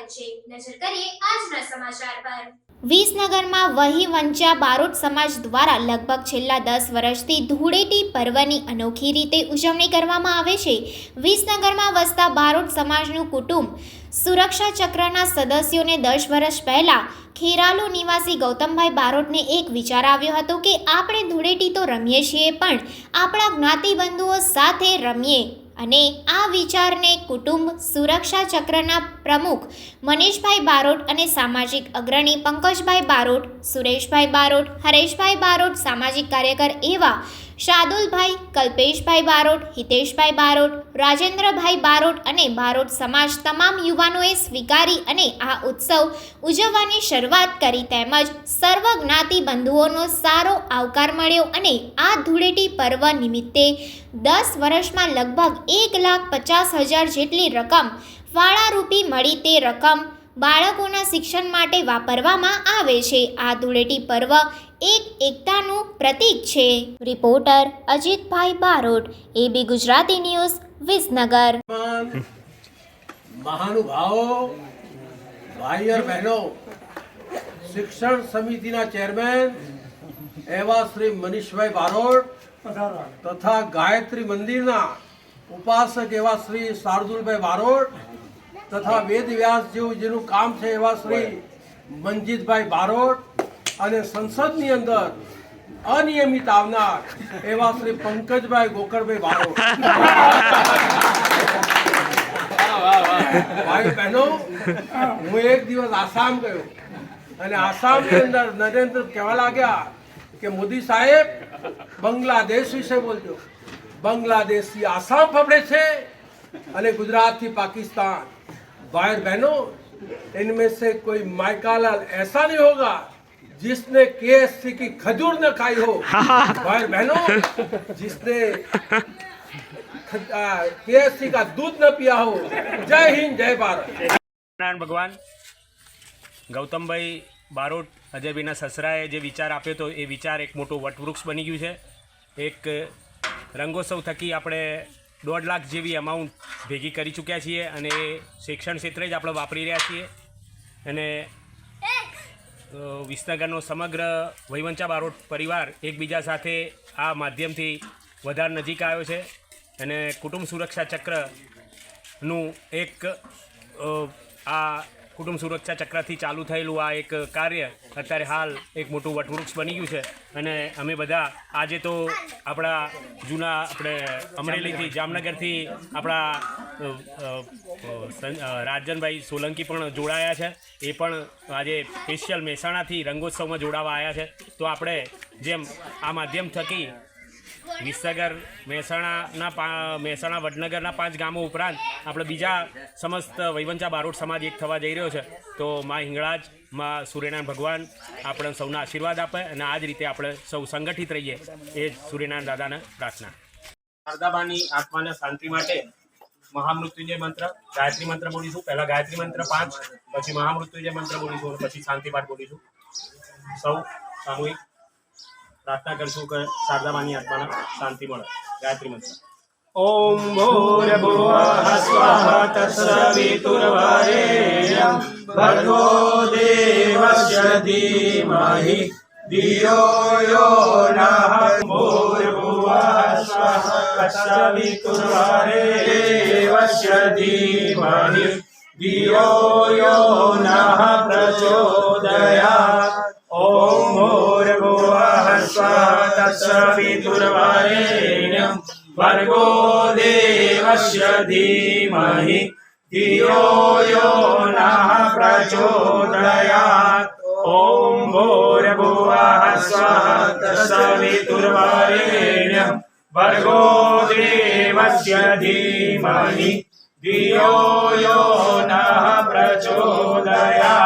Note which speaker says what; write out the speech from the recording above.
Speaker 1: સ્વાગત નજર કરીએ આજના સમાચાર પર.
Speaker 2: વિસનગરમાં વહી વંચા બારોટ સમાજ દ્વારા લગભગ છેલ્લા દસ વર્ષથી ધૂળેટી પર્વની અનોખી રીતે ઉજવણી કરવામાં આવે છે. વિસનગરમાં વસતા બારોટ સમાજનું કુટુંબ સુરક્ષા ચક્રના સદસ્યોને દસ વર્ષ પહેલાં ખેરાલુ નિવાસી ગૌતમભાઈ બારોટને એક વિચાર આવ્યો હતો કે આપણે ધૂળેટી તો રમીએ છીએ, પણ આપણા જ્ઞાતિબંધુઓ સાથે રમીએ અને આ વિચારને કુટુંબ સુરક્ષા ચક્રના પ્રમુખ મનીષભાઈ બારોટ અને સામાજિક અગ્રણી પંકજભાઈ બારોટ, સુરેશભાઈ બારોટ, હરેશભાઈ બારોટ, સામાજિક કાર્યકર એવા શાદુલભાઈ કલ્પેશભાઈ બારોટ, હિતેશભાઈ બારોટ, રાજેન્દ્રભાઈ બારોટ અને બારોટ સમાજ તમામ યુવાનોએ સ્વીકારી અને આ ઉત્સવ ઉજવવાની શરૂઆત કરી તેમજ સર્વ જ્ઞાતિ બંધુઓનો સારો આવકાર મળ્યો અને આ ધૂળેટી પર્વ નિમિત્તે દસ વર્ષમાં લગભગ એક લાખ પચાસ હજાર જેટલી રકમ ફાળારૂપી મળી તે રકમ બાળકોના શિક્ષણ માટે વાપરવામાં આવે છે. આ ધૂળેટી પર્વ એક એકતાનું પ્રતીક છે. Reporter Ajitbhai Barot AB Gujarati news,
Speaker 3: Visnagar. મહાનુભાવો, ભાઈ અને બહેનો, શિક્ષણ સમિતિના ચેરમેન એવા શ્રી મનીષભાઈ બારોટ તથા ગાયત્રી મંદિરના ઉપાસક એવા શ્રી શાર્દુલભાઈ બારોટ તથા વેદ વ્યાસ જેવું જેનું કામ છે એવા શ્રી મનજીતભાઈ બારોટ અને સંસદની અંદર અનિયમિત આવનાર એવા શ્રી પંકજભાઈ ગોકળભાઈ બારોટ ભાઈ બહેનો હું એક દિવસ આસામ ગયો અને આસામની અંદર નરેન્દ્ર કહેવા લાગ્યા કે મોદી સાહેબ બાંગ્લાદેશ વિશે બોલજો બાંગ્લાદેશથી આસામ ફફડે છે અને ગુજરાતથી पाकिस्तान भाई और बहनों इनमें से कोई माइकालाल ऐसा नहीं होगा जिसने केएससी की खजूर न खाई हो भाई और बहनों जिसने केएससी का दूध न पिया हो जय हिंद जय भारत
Speaker 4: નારાયણ ભગવાન ગૌતમભાઈ બારોટ અજયભાઈના સસરાએ જે વિચાર આપ્યો હતો એ વિચાર એક મોટું વટવૃક્ષ બની ગયું છે એક રંગોત્સવ થકી આપણે દોઢ લાખ જેવી અમાઉન્ટ ભેગી કરી ચૂક્યા છીએ અને એ શિક્ષણ ક્ષેત્રે જ આપણે વાપરી રહ્યા છીએ અને અ, વિસનગરનો સમગ્ર વહીવંચા બારોટ પરિવાર એકબીજા સાથે આ માધ્યમથી વધારે નજીક આવ્યો છે અને કુટુંબ સુરક્ષા ચક્રનું એક આ કુટુંબ સુરક્ષા ચક્રથી ચાલુ થયેલું આ એક કાર્ય, અત્યારે હાલ એક મોટું વટવૃક્ષ બની ગયું છે. અને અમે બધા આજે તો આપણા જૂના આપણે અમરેલીથી જામનગરથી આપણા રાજનભાઈ સોલંકી પણ જોડાયા છે. એ પણ આજે સ્પેશિયલ મહેસાણાથી રંગોત્સવમાં જોડાવા આવ્યા છે. તો આપણે જેમ આ માધ્યમ થકી વિસનગર મહેસાણાના પા મહેસાણા વડનગરના પાંચ ગામો ઉપરાંત આપણે બીજા સમસ્ત વૈવંચા બારોટ સમાજ એક થવા જઈ રહ્યો છે. તો મા હિંગળાજમાં સૂર્યનારાયણ ભગવાન આપણે સૌના આશીર્વાદ આપે અને આ જ રીતે આપણે સૌ સંગઠિત રહીએ. એ જ સૂર્યનારાયણ દાદાને પ્રાર્થના. શારદાબાની આત્માને શાંતિ માટે મહામૃત્યુંજય મંત્ર ગાયત્રી મંત્ર બોલીશું. પહેલા ગાયત્રી મંત્ર પાંચ પછી મહામૃત્યુંજય મંત્ર બોલીશું અને પછી શાંતિ પાઠ બોલીશું. સૌ સામૂહિક પ્રાર્થના કરીશું કે શારદામાની આત્માને શાંતિ મળે. ગાયત્રી મંત્ર. ઓમ ભૂર્ભુવઃ સ્વાહા તત્સવિતુર્વરેણ્યં ભર્ગો દેવસ્ય ધીમહિ. ધિયો યો નઃ ભૂર્ભુવઃ સ્વાહા તત્સવિતુર્વરેણ્યસ્ય ધીમહિ. ધિયો યો નઃ પ્રચોદયાत् विदुर्वरेण्यम् भर्गो देवस्य धीमहि धियो यो नः प्रचोदयात् ॐ भोर्भुवः स्वः तस्वितुर्वरेण्यम् भर्गो देवस्य धीमहि धियो यो नः प्रचोदयात्